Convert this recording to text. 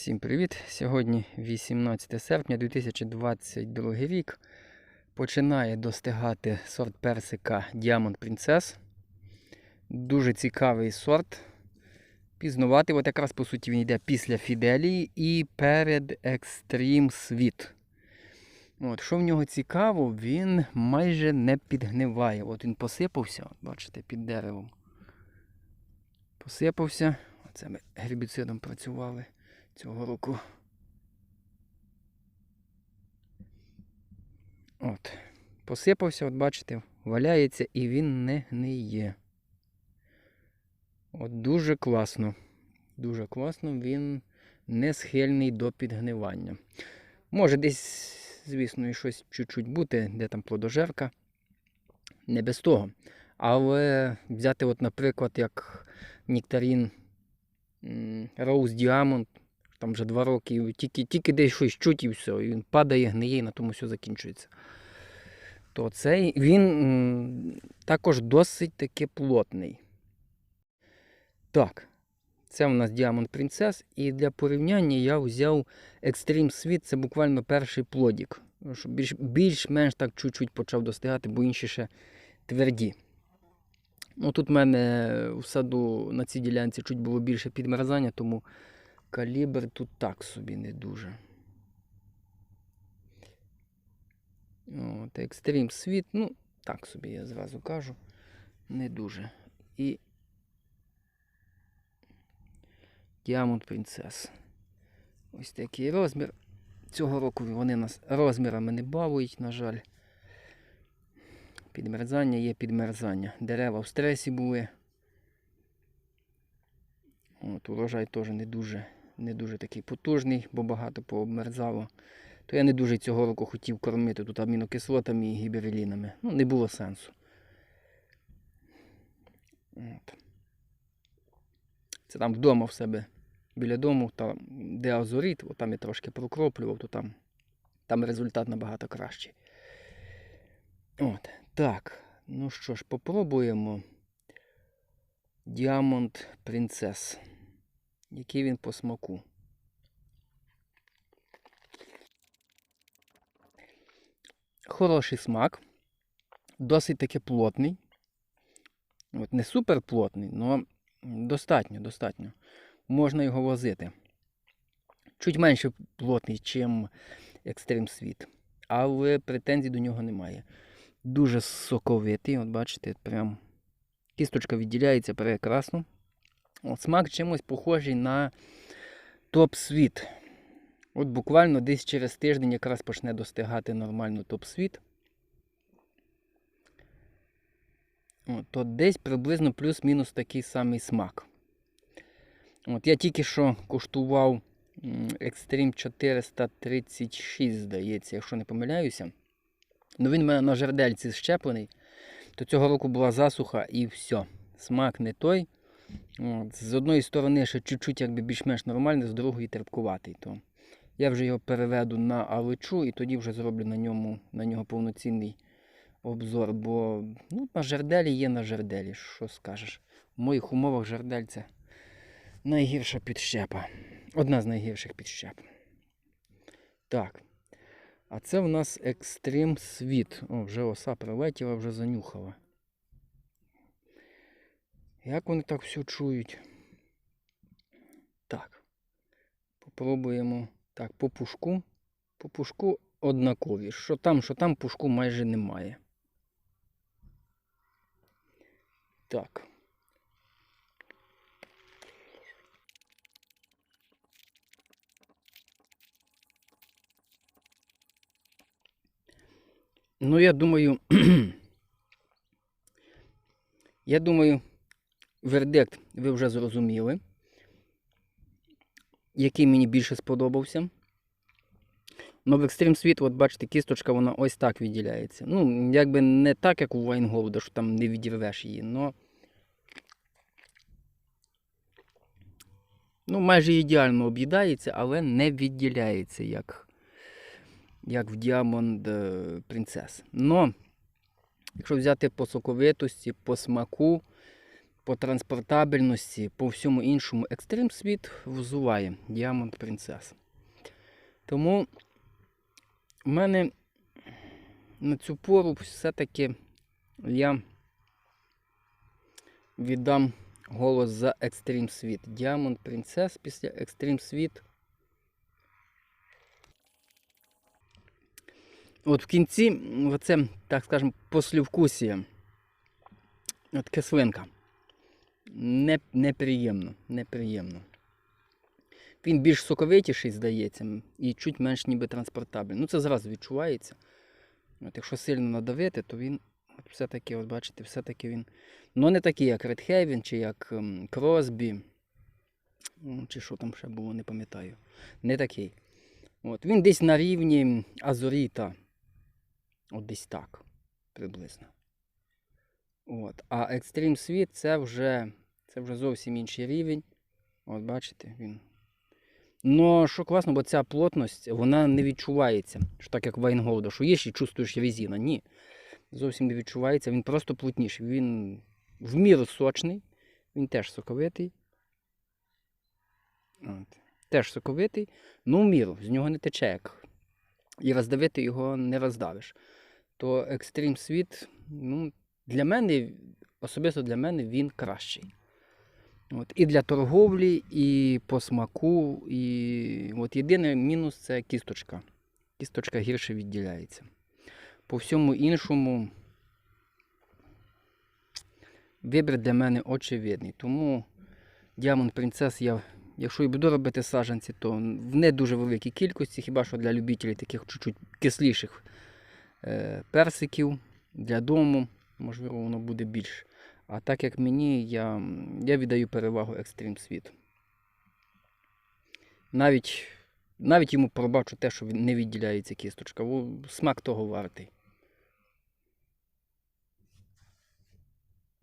Всім привіт! Сьогодні 18 серпня 2022 рік. Починає достигати сорт персика Diamond Princess. Дуже цікавий сорт. Пізнавати, от якраз по суті він йде після Фіделії і перед Extreme Sweet. От, що в нього цікаво, він майже не підгниває. От він посипався, бачите, під деревом. Посипався. Оце ми гербіцидом працювали цього року. От. Посипався, от бачите, валяється і він не гниє. От дуже класно. Дуже класно, він не схильний до підгнивання. Може десь, звісно, і щось чуть-чуть бути, де там плодожерка. Не без того. Але взяти, от, наприклад, як Нектарін Rose Diamond, там вже два роки, тільки, тільки десь щось чуть і все, і він падає, гниє, і на тому все закінчується. То цей він також досить таки плотний. Так, це у нас Diamond Princess, і для порівняння я взяв Extreme Sweet, це буквально перший плодік. Щоб більш, більш-менш так чуть-чуть почав достигати, бо інші ще тверді. Ну, тут в мене в саду на цій ділянці чуть було більше підмерзання, тому калібр тут так собі не дуже. От, Extreme Sweet, ну, так собі я зразу кажу. Не дуже. І Diamond Princess. Ось такий розмір. Цього року вони нас розмірами не бавують, на жаль. Підмерзання є підмерзання. Дерева в стресі були. От, урожай теж не дуже, не дуже такий потужний, бо багато пообмерзало. То я не дуже цього року хотів кормити тут амінокислотами і гіберелінами. Ну, не було сенсу. От. Це там вдома в себе біля дому, там, де азорит, от там я трошки прокроплював, то там, там результат набагато кращий. От, так. Ну що ж, попробуємо Diamond Princess. Який він по смаку. Хороший смак. Досить таки плотний. От, не супер плотний, але достатньо, достатньо. Можна його возити. Чуть менше плотний, ніж Extreme Sweet. Але претензій до нього немає. Дуже соковитий, от бачите, прям кісточка відділяється прекрасно. Смак чимось похожий на топ світ. От буквально десь через тиждень якраз почне достигати нормально топ світ. От, то десь приблизно плюс-мінус такий самий смак. От Я тільки що куштував Extreme 436, здається, якщо не помиляюся. Ну він в мене на жердельці щеплений. То цього року була засуха і все. Смак не той. От. З одної сторони ще чуть-чуть якби більш-менш нормальний, з другої терпкуватий. То я вже його переведу на аличу і тоді вже зроблю на ньому, на нього повноцінний обзор. Бо ну, на жерделі є на жерделі. Що скажеш? В моїх умовах жердель це найгірша підщепа. Одна з найгірших підщеп. Так. А це в нас Extreme Sweet. О, вже оса прилетіла, вже занюхала. Як вони так все чують? Так. Попробуємо. Так, по пушку. По пушку однакові. Що там, що там пушку майже немає. Так. Ну, я думаю, я думаю, вердикт ви вже зрозуміли, який мені більше сподобався. Ну, в Extreme Sweet, от бачите, кісточка вона ось так відділяється. Ну, якби не так, як у Вайнголда, що там не відірвеш її, но. Ну, майже ідеально об'їдається, але не відділяється, як як в Diamond е, Princess. Но, якщо взяти по соковитості, по смаку, по транспортабельності, по всьому іншому екстрим світ взуває Diamond Princess. Тому в мене на цю пору все-таки я віддам голос за Extreme Світ. Diamond Princess після Extreme Світ. От в кінці, оце, так скажемо, послівкусія. От кислинка. Не, неприємно, неприємно. Він більш соковитіший, здається, і чуть менш ніби транспортабельний. Ну, це зразу відчувається. От якщо сильно надавити, то він все-таки, от бачите, все-таки він. Ну, не такий, як Haven, чи як Crosby, ну, чи що там ще було, не пам'ятаю. Не такий. От, він десь на рівні Азоріта. От десь так, приблизно. От. А Extreme Світ це вже, це вже зовсім інший рівень. От бачите, він. Ну, що класно, бо ця плотність, вона не відчувається. Що так як Вайнголда, що їш і чувствуєш резина. Ні. Зовсім не відчувається, він просто плотніший. Він в міру сочний, він теж соковитий. От. Теж соковитий, ну в міру, з нього не тече як. І роздавити його не роздавиш. То Extreme Світ, ну, для мене, особисто для мене, він кращий. От, і для торговлі, і по смаку. І от єдиний мінус це кісточка. Кісточка гірше відділяється. По всьому іншому вибір для мене очевидний. Тому Diamond Princess я, якщо і буду робити саджанці, то в не дуже великій кількості, хіба що для любителів таких чуть-чуть кисліших е, персиків для дому, можливо, воно буде більше. А так як мені, я, я віддаю перевагу екстрім Світ. Навіть, навіть йому пробачу те, що не відділяється кісточка. Смак того вартий.